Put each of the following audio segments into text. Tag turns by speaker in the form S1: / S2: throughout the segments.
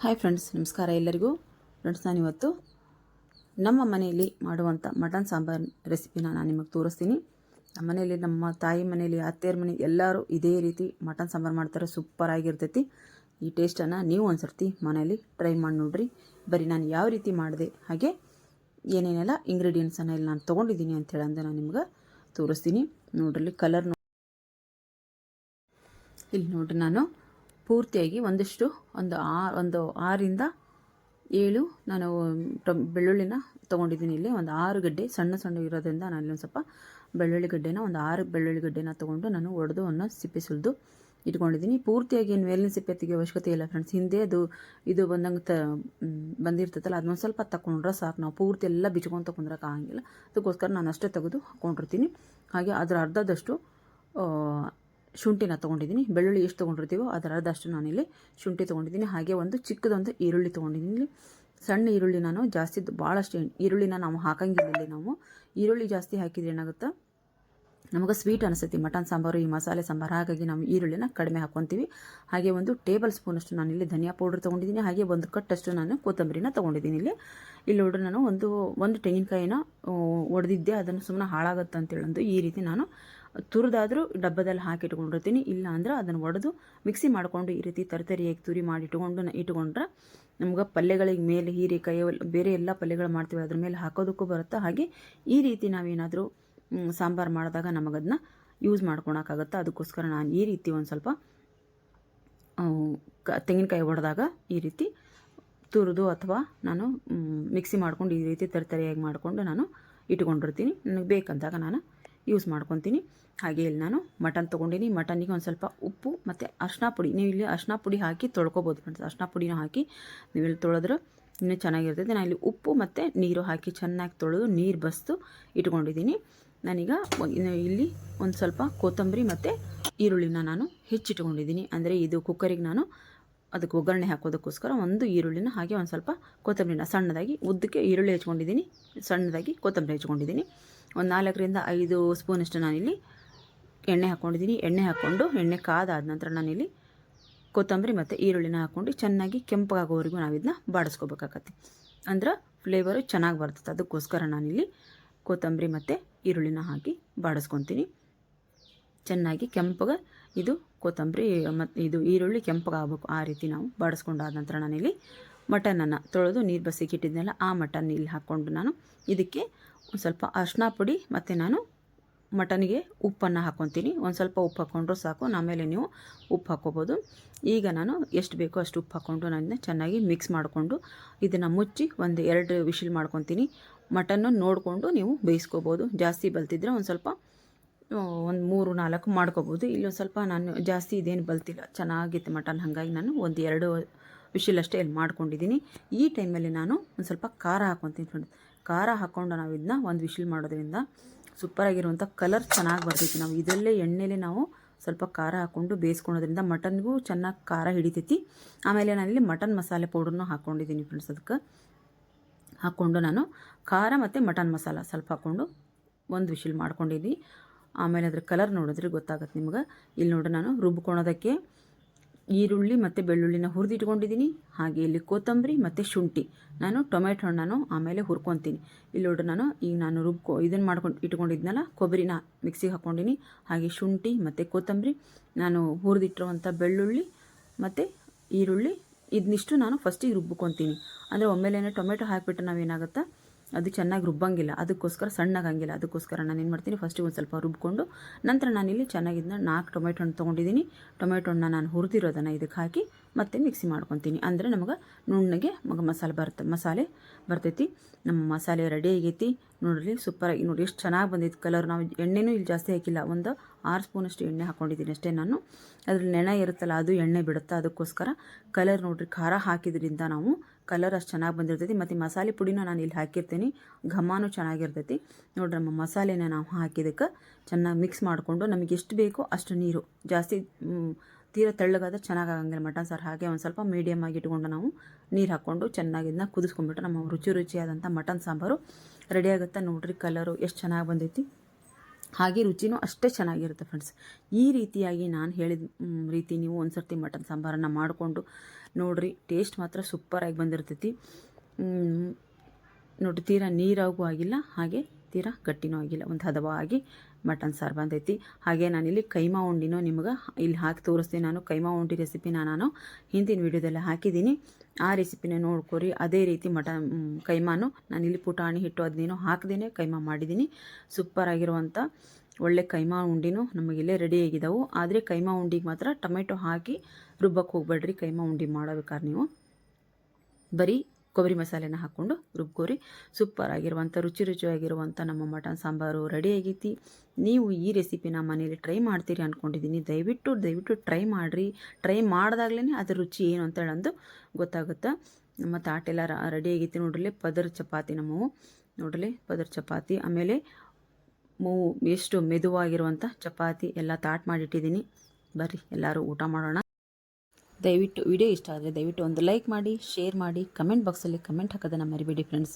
S1: Hi friends ನಮಸ್ಕಾರ ಎಲ್ಲರಿಗೂ. Friends ನಾನಿವತ್ತು ನಮ್ಮ ಮನೆಯಲ್ಲಿ ಮಾಡುವಂಥ ಮಟನ್ ಸಾಂಬಾರ್ ರೆಸಿಪಿನ ನಾನು ನಿಮಗೆ ತೋರಿಸ್ತೀನಿ. ನಮ್ಮ ಮನೆಯಲ್ಲಿ ನಮ್ಮ ತಾಯಿ ಮನೆಯಲ್ಲಿ ಅತ್ತೆಯರ ಮನೆ ಎಲ್ಲರೂ ಇದೇ ರೀತಿ ಮಟನ್ ಸಾಂಬಾರು ಮಾಡ್ತಾರೆ. ಸೂಪರ್ ಆಗಿರ್ತೈತಿ. ಈ ಟೇಸ್ಟನ್ನು ನೀವು ಒಂದು ಸರ್ತಿ ಮನೆಯಲ್ಲಿ ಟ್ರೈ ಮಾಡಿ ನೋಡ್ರಿ. ಬರೀ ನಾನು ಯಾವ ರೀತಿ ಮಾಡಿದೆ, ಹಾಗೆ ಏನೇನೆಲ್ಲ ಇಂಗ್ರೀಡಿಯೆಂಟ್ಸನ್ನು ಇಲ್ಲಿ ನಾನು ತೊಗೊಂಡಿದ್ದೀನಿ ಅಂತೇಳಿ ಅಂದರೆ ನಾನು ನಿಮ್ಗೆ ತೋರಿಸ್ತೀನಿ. ನೋಡ್ರಿ ಕಲರ್ ಇಲ್ಲಿ ನೋಡ್ರಿ ನಾನು ಪೂರ್ತಿಯಾಗಿ ಒಂದಿಷ್ಟು, ಒಂದು ಆ, ಒಂದು ಆರಿಂದ ಏಳು ನಾನು ಬೆಳ್ಳುಳ್ಳಿನ ತೊಗೊಂಡಿದ್ದೀನಿ ಇಲ್ಲಿ. ಒಂದು ಆರು ಗಡ್ಡೆ, ಸಣ್ಣ ಸಣ್ಣ ಇರೋದ್ರಿಂದ ನಾನು ಇಲ್ಲೊಂದು ಸ್ವಲ್ಪ ಬೆಳ್ಳುಳ್ಳಿ ಗಡ್ಡೆನ, ಒಂದು ಆರು ಬೆಳ್ಳುಳ್ಳಿ ಗಡ್ಡೆನ ತೊಗೊಂಡು ನಾನು ಒಡೆದು ಅನ್ನ ಸಿಪ್ಪೆ ಸುಲಿದು ಇಟ್ಕೊಂಡಿದ್ದೀನಿ. ಪೂರ್ತಿಯಾಗಿ ಏನು ಮೇಲಿನ ಸಿಪ್ಪೆ ತೆಗಿಯೋ ಅವಶ್ಯಕತೆ ಇಲ್ಲ ಫ್ರೆಂಡ್ಸ್. ಹಿಂದೆ ಅದು, ಇದು ಬಂದಂಗೆ ತ ಬಂದಿರ್ತೈತಲ್ಲ, ಅದನ್ನೊಂದು ಸ್ವಲ್ಪ ತಗೊಂಡ್ರೆ ಸಾಕು. ನಾವು ಪೂರ್ತಿ ಎಲ್ಲ ಬಿಚ್ಕೊಂಡು ತೊಗೊಂಡ್ರಕ್ಕೆ ಆಗಂಗಿಲ್ಲ. ಅದಕ್ಕೋಸ್ಕರ ನಾನು ಅಷ್ಟೇ ತೆಗೆದು ಹಾಕ್ಕೊಂಡಿರ್ತೀನಿ ಹಾಗೆ ಅದರ ಅರ್ಧದಷ್ಟು ಶುಂಠಿನ ತೊಗೊಂಡಿದ್ದೀನಿ. ಬೆಳ್ಳುಳ್ಳಿ ಎಷ್ಟು ತೊಗೊಂಡಿರ್ತೀವೋ ಅದರ ಅರ್ಧಷ್ಟು ನಾನಿಲ್ಲಿ ಶುಂಠಿ ತೊಗೊಂಡಿದ್ದೀನಿ. ಹಾಗೆ ಒಂದು ಚಿಕ್ಕದೊಂದು ಈರುಳ್ಳಿ ತೊಗೊಂಡಿದ್ದೀನಿ. ಇಲ್ಲಿ ಸಣ್ಣ ಈರುಳ್ಳಿ ನಾನು ಜಾಸ್ತಿ ಭಾಳಷ್ಟು ಈರುಳ್ಳಿನ ನಾವು ಹಾಕಂಗಿಲ್ಲ ಇಲ್ಲಿ ನಾವು. ಈರುಳ್ಳಿ ಜಾಸ್ತಿ ಹಾಕಿದ್ರೆ ಏನಾಗುತ್ತೆ? ನಮಗೆ ಸ್ವೀಟ್ ಅನಿಸುತ್ತೆ ಮಟನ್ ಸಾಂಬಾರು, ಈ ಮಸಾಲೆ ಸಾಂಬಾರು, ಹಾಗಾಗಿ ನಾವು ಈರುಳ್ಳಿನ ಕಡಿಮೆ ಹಾಕ್ಕೊತೀವಿ ಹಾಗೆ ಒಂದು ಟೇಬಲ್ ಸ್ಪೂನಷ್ಟು ನಾನು ಇಲ್ಲಿ ಧನಿಯಾ ಪೌಡ್ರ್ ತೊಗೊಂಡಿದ್ದೀನಿ, ಹಾಗೆ ಒಂದು ಕಟ್ಟಷ್ಟು ನಾನು ಕೊತ್ತಂಬರಿನ ತೊಗೊಂಡಿದ್ದೀನಿ ಇಲ್ಲಿ. ಇಲ್ಲಿ ನೋಡ್ರಿ ನಾನು ಒಂದು ಒಂದು ತೆಂಗಿನಕಾಯಿನ ಒಡೆದಿದ್ದೆ, ಅದನ್ನು ಸುಮ್ಮನೆ ಹಾಳಾಗುತ್ತೆ ಅಂತೇಳಂದು ಈ ರೀತಿ ನಾನು ತುರಿದಾದರೂ ಡಬ್ಬದಲ್ಲಿ ಹಾಕಿ ಇಟ್ಕೊಂಡಿರ್ತೀನಿ. ಇಲ್ಲ ಅಂದ್ರೆ ಅದನ್ನು ಒಡೆದು ಮಿಕ್ಸಿ ಮಾಡಿಕೊಂಡು ಈ ರೀತಿ ತರತರಿಯಾಗಿ ತುರಿ ಮಾಡಿ ಇಟ್ಕೊಂಡು, ಇಟ್ಕೊಂಡ್ರೆ ನಮ್ಗೆ ಪಲ್ಯಗಳಿಗೆ ಮೇಲೆ ಹೀರೆಕಾಯಿ, ಬೇರೆ ಎಲ್ಲ ಪಲ್ಯಗಳು ಮಾಡ್ತೀವಿ, ಅದ್ರ ಮೇಲೆ ಹಾಕೋದಕ್ಕೂ ಬರುತ್ತೆ. ಹಾಗೆ ಈ ರೀತಿ ನಾವೇನಾದರೂ ಸಾಂಬಾರು ಮಾಡಿದಾಗ ನಮಗದನ್ನ ಯೂಸ್ ಮಾಡ್ಕೊಳಕ್ಕಾಗತ್ತೆ ಅದಕ್ಕೋಸ್ಕರ ನಾನು ಈ ರೀತಿ ಒಂದು ಸ್ವಲ್ಪ ಕ, ತೆಂಗಿನಕಾಯಿ ಹೊಡೆದಾಗ ಈ ರೀತಿ ತುರಿದು ಅಥವಾ ನಾನು ಮಿಕ್ಸಿ ಮಾಡ್ಕೊಂಡು ಈ ರೀತಿ ತರತರಿಯಾಗಿ ಮಾಡಿಕೊಂಡು ನಾನು ಇಟ್ಕೊಂಡಿರ್ತೀನಿ. ನನಗೆ ಬೇಕಂದಾಗ ನಾನು ಯೂಸ್ ಮಾಡ್ಕೊತೀನಿ. ಹಾಗೆ ಇಲ್ಲಿ ನಾನು ಮಟನ್ ತೊಗೊಂಡಿನಿ. ಮಟನ್ನಿಗೆ ಒಂದು ಸ್ವಲ್ಪ ಉಪ್ಪು ಮತ್ತು ಅರ್ಶಿನ ಪುಡಿ. ನೀವು ಇಲ್ಲಿ ಅರ್ಶಿನ ಪುಡಿ ಹಾಕಿ ತೊಳ್ಕೊಬೋದು ಫ್ರೆಂಡ್ಸ್. ಅರ್ಶಿನ ಪುಡಿನ ಹಾಕಿ ನೀವು ಇಲ್ಲಿ ತೊಳೆದ್ರೆ ಇನ್ನೂ ಚೆನ್ನಾಗಿರ್ತೈತೆ. ನಾನು ಇಲ್ಲಿ ಉಪ್ಪು ಮತ್ತು ನೀರು ಹಾಕಿ ಚೆನ್ನಾಗಿ ತೊಳೆದು ನೀರು ಬಸ್ತು ಇಟ್ಕೊಂಡಿದ್ದೀನಿ. ನಾನೀಗ ಇಲ್ಲಿ ಒಂದು ಸ್ವಲ್ಪ ಕೊತ್ತಂಬರಿ ಮತ್ತು ಈರುಳ್ಳಿನ ನಾನು ಹೆಚ್ಚಿಟ್ಕೊಂಡಿದ್ದೀನಿ. ಅಂದರೆ ಇದು ಕುಕ್ಕರಿಗೆ ನಾನು ಅದಕ್ಕೆ ಒಗ್ಗರಣೆ ಹಾಕೋದಕ್ಕೋಸ್ಕರ ಒಂದು ಈರುಳ್ಳಿನ ಹಾಗೆ ಒಂದು ಸ್ವಲ್ಪ ಕೊತ್ತಂಬರಿನ ಸಣ್ಣದಾಗಿ ಉದ್ದಕ್ಕೆ ಈರುಳ್ಳಿ ಹೆಚ್ಕೊಂಡಿದ್ದೀನಿ ಸಣ್ಣದಾಗಿ ಕೊತ್ತಂಬರಿ ಹೆಚ್ಕೊಂಡಿದ್ದೀನಿ ಒಂದು ನಾಲ್ಕರಿಂದ ಐದು ಸ್ಪೂನಷ್ಟು ನಾನಿಲ್ಲಿ ಎಣ್ಣೆ ಹಾಕ್ಕೊಂಡಿದ್ದೀನಿ ಎಣ್ಣೆ ಹಾಕ್ಕೊಂಡು, ಎಣ್ಣೆ ಕಾದಾದ ನಂತರ ನಾನಿಲ್ಲಿ ಕೊತ್ತಂಬರಿ ಮತ್ತು ಈರುಳ್ಳಿನ ಹಾಕ್ಕೊಂಡು ಚೆನ್ನಾಗಿ ಕೆಂಪಾಗೋವರೆಗೂ ನಾವು ಇದನ್ನ ಬಾಡಿಸ್ಕೋಬೇಕಾಗತ್ತೆ. ಅಂದ್ರೆ ಫ್ಲೇವರು ಚೆನ್ನಾಗಿ ಬರ್ತದೆ. ಅದಕ್ಕೋಸ್ಕರ ನಾನಿಲ್ಲಿ ಕೊತ್ತಂಬರಿ ಮತ್ತು ಈರುಳ್ಳಿನ ಹಾಕಿ ಬಾಡಿಸ್ಕೊತೀನಿ. ಚೆನ್ನಾಗಿ ಕೆಂಪಗೆ ಇದು ಕೊತ್ತಂಬರಿ ಮತ್ತು ಇದು ಈರುಳ್ಳಿ ಕೆಂಪಗಾಗಬೇಕು ಆ ರೀತಿ ನಾವು ಬಾಡಿಸ್ಕೊಂಡಾದ ನಂತರ ನಾನಿಲ್ಲಿ ಮಟನನ್ನು ತೊಳೆದು ನೀರು ಬಸಿಗೆ ಆ ಮಟನ್ ಇಲ್ಲಿ ಹಾಕ್ಕೊಂಡು ನಾನು ಇದಕ್ಕೆ ಒಂದು ಸ್ವಲ್ಪ ಅರ್ಶಿನ ಪುಡಿ ಮತ್ತು ನಾನು ಮಟನ್ಗೆ ಉಪ್ಪನ್ನು ಹಾಕ್ಕೊತೀನಿ ಒಂದು ಸ್ವಲ್ಪ ಉಪ್ಪು ಹಾಕ್ಕೊಂಡ್ರು ಸಾಕು. ಆಮೇಲೆ ನೀವು ಉಪ್ಪು ಹಾಕ್ಕೋಬೋದು ಈಗ ನಾನು ಎಷ್ಟು ಬೇಕೋ ಅಷ್ಟು ಉಪ್ಪು ಹಾಕ್ಕೊಂಡು ನಾನು ಚೆನ್ನಾಗಿ ಮಿಕ್ಸ್ ಮಾಡಿಕೊಂಡು ಇದನ್ನು ಮುಚ್ಚಿ ಒಂದು ಎರಡು ವಿಶಿಲ್ ಮಾಡ್ಕೊತೀನಿ. ಮಟನ್ನು ನೋಡಿಕೊಂಡು ನೀವು ಬೇಯಿಸ್ಕೋಬೋದು. ಜಾಸ್ತಿ ಬಲ್ತಿದ್ರೆ ಒಂದು ಸ್ವಲ್ಪ ಒಂದು ಮೂರು, ನಾಲ್ಕು ಮಾಡ್ಕೋಬೋದು. ಇಲ್ಲಿ ಒಂದು ಸ್ವಲ್ಪ ನಾನು ಜಾಸ್ತಿ ಇದೇನು ಬಲ್ತಿಲ್ಲ. ಚೆನ್ನಾಗಿತ್ತು ಮಟನ್. ಹಾಗಾಗಿ ನಾನು ಒಂದು ಎರಡು ವಿಶಿಲ್ ಅಷ್ಟೇ ಇಲ್ಲಿ ಮಾಡ್ಕೊಂಡಿದ್ದೀನಿ. ಈ ಟೈಮಲ್ಲಿ ನಾನು ಒಂದು ಸ್ವಲ್ಪ ಖಾರ ಹಾಕ್ಕೊತೀನಿ ಫ್ರೆಂಡ್ಸ್ ಖಾರ ಹಾಕ್ಕೊಂಡು ನಾವು ಇದನ್ನ ಒಂದು ವಿಶಿಲ್ ಮಾಡೋದ್ರಿಂದ ಸೂಪರಾಗಿರುವಂಥ ಕಲರ್ ಚೆನ್ನಾಗಿ ಬರ್ತೈತಿ. ನಾವು ಇದರಲ್ಲೇ ಎಣ್ಣೆಲೆ ನಾವು ಸ್ವಲ್ಪ ಖಾರ ಹಾಕ್ಕೊಂಡು ಬೇಯಿಸ್ಕೊಳೋದ್ರಿಂದ ಮಟನ್ಗೂ ಚೆನ್ನಾಗಿ ಖಾರ ಹಿಡಿತೈತಿ. ಆಮೇಲೆ ನಾನಿಲ್ಲಿ ಮಟನ್ ಮಸಾಲೆ ಪೌಡರ್ನು ಹಾಕ್ಕೊಂಡಿದ್ದೀನಿ ಫ್ರೆಂಡ್ಸ್ ಅದಕ್ಕೆ ಹಾಕ್ಕೊಂಡು ನಾನು ಖಾರ ಮತ್ತು ಮಟನ್ ಮಸಾಲ ಸ್ವಲ್ಪ ಹಾಕ್ಕೊಂಡು ಒಂದು ವಿಶಿಲ್ ಮಾಡ್ಕೊಂಡಿದ್ದೀನಿ. ಆಮೇಲೆ ಅದ್ರ ಕಲರ್ ನೋಡಿದ್ರೆ ಗೊತ್ತಾಗುತ್ತೆ ನಿಮ್ಗೆ. ಇಲ್ಲಿ ನೋಡಿ ನಾನು ರುಬ್ಕೊಳೋದಕ್ಕೆ ಈರುಳ್ಳಿ ಮತ್ತು ಬೆಳ್ಳುಳ್ಳಿನ ಹುರಿದಿಟ್ಕೊಂಡಿದ್ದೀನಿ ಹಾಗೆ ಇಲ್ಲಿ ಕೊತ್ತಂಬರಿ ಮತ್ತು ಶುಂಠಿ. ನಾನು ಟೊಮೆಟೊ ಹಣ್ಣನ್ನು ಆಮೇಲೆ ಹುರ್ಕೊತೀನಿ. ಇಲ್ಲಿ ನೋಡ್ರಿ ನಾನು, ಈಗ ನಾನು ರುಬ್ಕೊ ಇದನ್ನು ಮಾಡ್ಕೊಂಡು ಇಟ್ಕೊಂಡಿದ್ನಲ್ಲ, ಕೊಬ್ಬರಿನ ಮಿಕ್ಸಿಗೆ ಹಾಕ್ಕೊಂಡಿನಿ ಹಾಗೆ ಶುಂಠಿ ಮತ್ತು ಕೊತ್ತಂಬರಿ, ನಾನು ಹುರಿದಿಟ್ಟಿರುವಂಥ ಬೆಳ್ಳುಳ್ಳಿ ಮತ್ತು ಈರುಳ್ಳಿ ಇದನ್ನಿಷ್ಟು ನಾನು ಫಸ್ಟಿಗೆ ರುಬ್ಕೊತೀನಿ. ಅಂದರೆ ಒಮ್ಮೆಲೇನೆ ಟೊಮೆಟೊ ಹಾಕಿಬಿಟ್ಟು ನಾವೇನಾಗುತ್ತೆ? ಅದು ಚೆನ್ನಾಗಿ ರುಬ್ಬಂಗಿಲ್ಲ, ಅದಕ್ಕೋಸ್ಕರ ಸಣ್ಣಗಾಗಿಲ್ಲ ಅದಕ್ಕೋಸ್ಕರ ನಾನು ಏನು ಮಾಡ್ತೀನಿ ಫಸ್ಟಿಗೆ ಒಂದು ಸ್ವಲ್ಪ ರುಬ್ಕೊಂಡು ನಂತರ ನಾನಿಲ್ಲಿ ಚೆನ್ನಾಗಿದ್ದನ್ನ ನಾಲ್ಕು ಟೊಮೆಟೊ ಹಣ್ಣು ತೊಗೊಂಡಿದ್ದೀನಿ ಟೊಮೆಟೊ ಹಣ್ಣನ್ನ ನಾನು ಹುರಿದಿರೋದನ್ನು ಇದಕ್ಕೆ ಹಾಕಿ ಮತ್ತೆ ಮಿಕ್ಸಿ ಮಾಡ್ಕೊತೀನಿ. ಅಂದರೆ ನಮಗೆ ನುಣ್ಣಗೆ ಮಗ ಮಸಾಲೆ ಬರುತ್ತೆ ಮಸಾಲೆ ಬರ್ತೈತಿ. ನಮ್ಮ ಮಸಾಲೆ ರೆಡಿ ಆಗೈತಿ. ನೋಡ್ರಿ ಸೂಪರಾಗಿ ನೋಡಿ ಎಷ್ಟು ಚೆನ್ನಾಗಿ ಬಂದೈತಿ ಕಲರ್ ನಾವು ಎಣ್ಣೆನೂ ಇಲ್ಲಿ ಜಾಸ್ತಿ ಹಾಕಿಲ್ಲ, ಒಂದು ಆರು ಸ್ಪೂನಷ್ಟು ಎಣ್ಣೆ ಹಾಕ್ಕೊಂಡಿದ್ದೀನಿ ಅಷ್ಟೇ ನಾನು. ಅದ್ರಲ್ಲಿ ನೆನೆ ಇರುತ್ತಲ್ಲ, ಅದು ಎಣ್ಣೆ ಬಿಡುತ್ತೆ? ಅದಕ್ಕೋಸ್ಕರ ಕಲರ್ ನೋಡಿರಿ, ಖಾರ ಹಾಕಿದ್ರಿಂದ ನಾವು ಕಲರ್ ಅಷ್ಟು ಚೆನ್ನಾಗಿ ಬಂದಿರ್ತೈತಿ. ಮತ್ತು ಮಸಾಲೆ ಪುಡಿನ ನಾನು ಇಲ್ಲಿ ಹಾಕಿರ್ತೀನಿ. ಘಮಾನು ಚೆನ್ನಾಗಿರ್ತೈತಿ. ನೋಡ್ರಿ ನಮ್ಮ ಮಸಾಲೆನ ನಾವು ಹಾಕಿದಕ್ಕೆ ಚೆನ್ನಾಗಿ ಮಿಕ್ಸ್ ಮಾಡಿಕೊಂಡು ನಮಗೆ ಎಷ್ಟು ಬೇಕೋ ಅಷ್ಟು ನೀರು. ಜಾಸ್ತಿ ತೀರ ತೆಳ್ಳಗಾದ್ರೆ ಚೆನ್ನಾಗಿ ಆಗಂಗಿಲ್ಲ ಮಟನ್ ಸಾರು. ಹಾಗೆ ಒಂದು ಸ್ವಲ್ಪ ಮೀಡಿಯಮ್ ಆಗಿ ಇಟ್ಕೊಂಡು ನಾವು ನೀರು ಹಾಕ್ಕೊಂಡು ಚೆನ್ನಾಗಿ ಇದನ್ನ ಕುದಿಸ್ಕೊಂಡ್ಬಿಟ್ರೆ ನಮ್ಮ ರುಚಿ ರುಚಿಯಾದಂಥ ಮಟನ್ ಸಾಂಬಾರು ರೆಡಿ ಆಗುತ್ತೆ ನೋಡ್ರಿ ಕಲರು ಎಷ್ಟು ಚೆನ್ನಾಗಿ ಬಂದೈತಿ. ಹಾಗೆ ರುಚಿನೂ ಅಷ್ಟೇ ಚೆನ್ನಾಗಿರುತ್ತೆ ಫ್ರೆಂಡ್ಸ್ ಈ ರೀತಿಯಾಗಿ ನಾನು ಹೇಳಿದ ರೀತಿ ನೀವು ಒಂದು ಸರ್ತಿ ಮಟನ್ ಸಾಂಬಾರನ್ನು ಮಾಡಿಕೊಂಡು ನೋಡಿರಿ ಟೇಸ್ಟ್ ಮಾತ್ರ ಸೂಪರಾಗಿ ಬಂದಿರ್ತೈತಿ. ನೋಡಿ ತೀರಾ ನೀರಾಗೂ ಆಗಿಲ್ಲ, ಹಾಗೆ ತೀರಾ ಗಟ್ಟಿನೂ ಆಗಿಲ್ಲ. ಒಂದು ಹದವಾಗಿ ಮಟನ್ ಸಾರು ಬಂದೈತಿ. ಹಾಗೆ ನಾನಿಲ್ಲಿ ಕೈಮಾ ಉಂಡಿನೂ ನಿಮ್ಗೆ ಇಲ್ಲಿ ಹಾಕಿ ತೋರಿಸ್ತೀನಿ. ನಾನು ಕೈಮಾ ಉಂಡಿ ರೆಸಿಪಿನ ನಾನು ಹಿಂದಿನ ವೀಡಿಯೋದಲ್ಲಿ ಹಾಕಿದ್ದೀನಿ. ಆ ರೆಸಿಪಿನ ನೋಡ್ಕೊರಿ. ಅದೇ ರೀತಿ ಮಟನ್ ಕೈಮಾನು ಕೈಮಾನು ನಾನಿಲ್ಲಿ ಪುಟಾಣಿ ಹಿಟ್ಟು ಅದನ್ನೇನೋ ಹಾಕ್ದೇ ಕೈಮಾ ಮಾಡಿದ್ದೀನಿ. ಸೂಪರಾಗಿರುವಂಥ ಒಳ್ಳೆ ಕೈಮಾ ಉಂಡಿನೂ ನಮಗಿಲ್ಲೇ ರೆಡಿ ಆಗಿದ್ದಾವೆ ಆದರೆ ಕೈಮಾ ಉಂಡಿಗೆ ಮಾತ್ರ ಟೊಮೆಟೊ ಹಾಕಿ ರುಬ್ಬಕ್ಕೆ ಹೋಗ್ಬೇಡ್ರಿ. ಕೈಮಾ ಉಂಡಿ ಮಾಡಬೇಕಾದ್ರೆ ನೀವು. ಬರೀ ಕೊಬ್ಬರಿ ಮಸಾಲೆನ ಹಾಕ್ಕೊಂಡು ರುಬ್ಕೋರಿ. ಸೂಪರ್ ಆಗಿರುವಂಥ, ರುಚಿ ರುಚಿಯಾಗಿರುವಂಥ ನಮ್ಮ ಮಟನ್ ಸಾಂಬಾರು ರೆಡಿ ಆಗೈತಿ. ನೀವು ಈ ರೆಸಿಪಿನ ಮನೇಲಿ ಟ್ರೈ ಮಾಡ್ತೀರಿ ಅಂದ್ಕೊಂಡಿದ್ದೀನಿ ದಯವಿಟ್ಟು ದಯವಿಟ್ಟು ಟ್ರೈ ಮಾಡಿರಿ. ಟ್ರೈ ಮಾಡಿದಾಗ್ಲೇ ಅದ್ರ ರುಚಿ ಏನು ಅಂತ ಹೇಳಂದು ಗೊತ್ತಾಗುತ್ತೆ? ನಮ್ಮ ತಾಟೆಲ್ಲ ರೆಡಿ ಆಗೈತಿ ನೋಡ್ರಿ ಪದರ್ ಚಪಾತಿ ನಮ್ಮವು. ನೋಡ್ರಿ ಪದರ್ ಚಪಾತಿ. ಆಮೇಲೆ ಮೂವು, ಎಷ್ಟು ಮೆದುವಾಗಿರುವಂಥ ಚಪಾತಿ ಎಲ್ಲ ತಾಟ್ ಮಾಡಿಟ್ಟಿದ್ದೀನಿ ಬರ್ರಿ, ಎಲ್ಲರೂ ಊಟ ಮಾಡೋಣ. ದಯವಿಟ್ಟು ವಿಡಿಯೋ ಇಷ್ಟ ಆದರೆ ದಯವಿಟ್ಟು ಒಂದು ಲೈಕ್ ಮಾಡಿ, ಶೇರ್ ಮಾಡಿ, ಕಮೆಂಟ್ ಬಾಕ್ಸಲ್ಲಿ ಕಮೆಂಟ್ ಹಾಕೋದನ್ನು ಮರಿಬೇಡಿ ಫ್ರೆಂಡ್ಸ್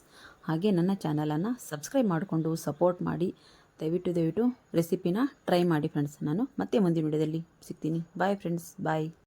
S1: ಹಾಗೆ ನನ್ನ ಚಾನಲನ್ನು ಸಬ್ಸ್ಕ್ರೈಬ್ ಮಾಡಿಕೊಂಡು ಸಪೋರ್ಟ್ ಮಾಡಿ, ದಯವಿಟ್ಟು ದಯವಿಟ್ಟು ರೆಸಿಪಿನ ಟ್ರೈ ಮಾಡಿ ಫ್ರೆಂಡ್ಸ್ ನಾನು ಮತ್ತೆ ಮುಂದಿನ ವಿಡಿಯೋದಲ್ಲಿ ಸಿಗ್ತೀನಿ. Bye friends bye